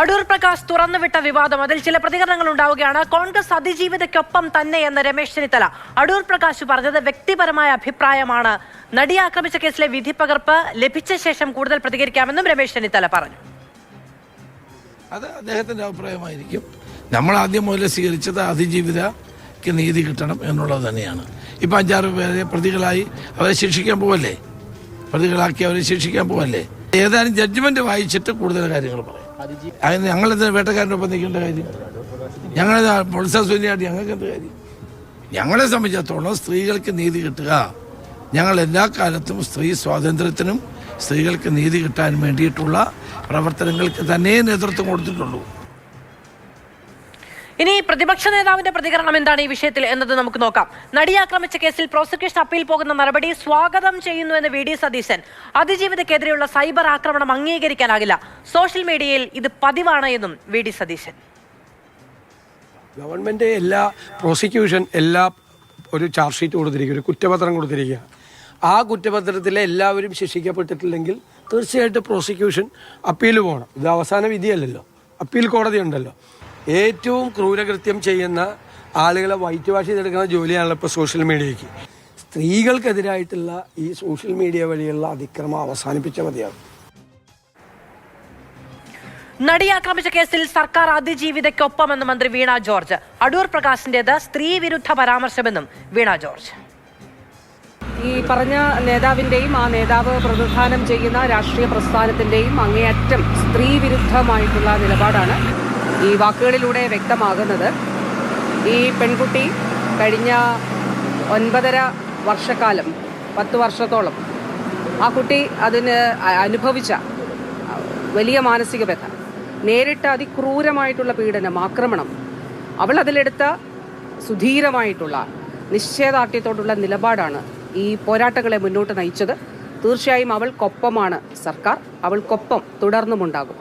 അടൂർ പ്രകാശ് തുറന്നുവിട്ട വിവാദം. അതിൽ ചില പ്രതികരണങ്ങൾ ഉണ്ടാവുകയാണ് കോൺഗ്രസ് അതിജീവിതയ്ക്കൊപ്പം തന്നെ എന്ന രമേശ് ചെന്നിത്തല. അടൂർ പ്രകാശ് പറഞ്ഞത് വ്യക്തിപരമായ അഭിപ്രായമാണ്. നടിയെ ആക്രമിച്ച കേസിലെ വിധി പകർപ്പ് ലഭിച്ച ശേഷം കൂടുതൽ പ്രതികരിക്കാമെന്നും രമേശ് ചെന്നിത്തല പറഞ്ഞു. അത് അദ്ദേഹത്തിന്റെ അഭിപ്രായമായിരിക്കും. നമ്മൾ ആദ്യം മുതൽ സ്വീകരിച്ചത് അതിജീവിതയ്ക്ക് നീതി കിട്ടണം എന്നുള്ളത് തന്നെയാണ്. ഇപ്പം അഞ്ചാറ് പേരെ പ്രതികളായി അവരെ ശിക്ഷിക്കാൻ പോവല്ലേ? പ്രതികളാക്കി അവരെ ശിക്ഷിക്കാൻ പോവല്ലേ? ഏതാനും ജഡ്ജ്മെന്റ് വായിച്ചിട്ട് കൂടുതൽ കാര്യങ്ങൾ പറയാം. അതിന് ഞങ്ങളെന്താ വേട്ടക്കാരന്റെ ഒപ്പം നിൽക്കേണ്ട കാര്യം? ഞങ്ങളെ പൊളിസാസ്വന്യായിട്ട് ഞങ്ങൾക്ക് എന്ത് കാര്യം? ഞങ്ങളെ സംബന്ധിച്ചിടത്തോളം സ്ത്രീകൾക്ക് നീതി കിട്ടുക. ഞങ്ങൾ എല്ലാ കാലത്തും സ്ത്രീ സ്വാതന്ത്ര്യത്തിനും സ്ത്രീകൾക്ക് നീതി കിട്ടാൻ വേണ്ടിയിട്ടുള്ള പ്രവർത്തനങ്ങൾക്ക് തന്നെ നേതൃത്വം കൊടുത്തിട്ടുള്ളൂ. ഇനി പ്രതിപക്ഷ നേതാവിന്റെ പ്രതികരണം എന്താണ് ഈ വിഷയത്തിൽ എന്നത് നമുക്ക് നോക്കാം. നടിയെ ആക്രമിച്ച കേസിൽ പ്രോസിക്യൂഷൻ അപ്പീൽ പോകുന്ന നടപടി സ്വാഗതം ചെയ്യുന്നു എന്ന് വി ഡി സതീശൻ. അതിജീവിതക്കെതിരെയുള്ള സൈബർ ആക്രമണം അംഗീകരിക്കാനാകില്ല. സോഷ്യൽ മീഡിയയിൽ ഇത് പതിവാണ് എന്നും വി ഡി സതീശൻ. ഗവൺമെന്റ് എല്ലാ പ്രോസിക്യൂഷൻ എല്ലാ ഒരു ചാർജ് ഷീറ്റ് കൊടുത്തിരിക്കുക ഒരു കുറ്റപത്രം കൊടുത്തിരിക്കുക ആ കുറ്റപത്രത്തിലെ എല്ലാവരും ശിക്ഷിക്കപ്പെട്ടിട്ടില്ലെങ്കിൽ തീർച്ചയായിട്ടും പ്രോസിക്യൂഷൻ അപ്പീൽ പോകണം. ഇത് അവസാന വിധിയല്ലല്ലോ. അപ്പീൽ കോടതി ഉണ്ടല്ലോ. ഏറ്റവും ക്രൂരകൃത്യം ചെയ്യുന്ന ആളുകളെ വൈറ്റ് വാഷ് ചെയ്തെടുക്കുന്ന ജോലിയാണല്ലോ ഇപ്പോൾ സോഷ്യൽ മീഡിയയ്ക്ക്. സ്ത്രീകൾക്കെതിരായിട്ടുള്ള ഈ സോഷ്യൽ മീഡിയ വഴിയുള്ള അതിക്രമം അവസാനിപ്പിച്ച മതിയാകും നടിയെ ആക്രമിച്ച കേസിൽ സർക്കാർ അതിജീവിതയ്ക്കൊപ്പമെന്ന് മന്ത്രി വീണ ജോർജ്. അടൂർ പ്രകാശിന്റേത് സ്ത്രീ വിരുദ്ധ പരാമർശമെന്നും വീണ ജോർജ്. ഈ പറഞ്ഞ നേതാവിന്റെയും ആ നേതാവ് പ്രതിനിധാനം ചെയ്യുന്ന രാഷ്ട്രീയ പ്രസ്ഥാനത്തിന്റെയും അങ്ങേയറ്റം സ്ത്രീ വിരുദ്ധമായിട്ടുള്ള നിലപാടാണ് ഈ വാക്കുകളിലൂടെ വ്യക്തമാകുന്നത്. ഈ പെൺകുട്ടി കഴിഞ്ഞ ഒൻപതര വർഷക്കാലം പത്ത് വർഷത്തോളം ആ കുട്ടി അതിന് അനുഭവിച്ച വലിയ മാനസിക വ്യഥ. നേരിട്ട അതിക്രൂരമായിട്ടുള്ള പീഡനം ആക്രമണം. അവൾ അതിലെടുത്ത സുധീരമായിട്ടുള്ള നിശ്ചയദാർഢ്യത്തോടുള്ള നിലപാടാണ് ഈ പോരാട്ടങ്ങളെ മുന്നോട്ട് നയിച്ചത്. തീർച്ചയായും അവൾക്കൊപ്പമാണ് സർക്കാർ. അവൾക്കൊപ്പം തുടർന്നുമുണ്ടാകും.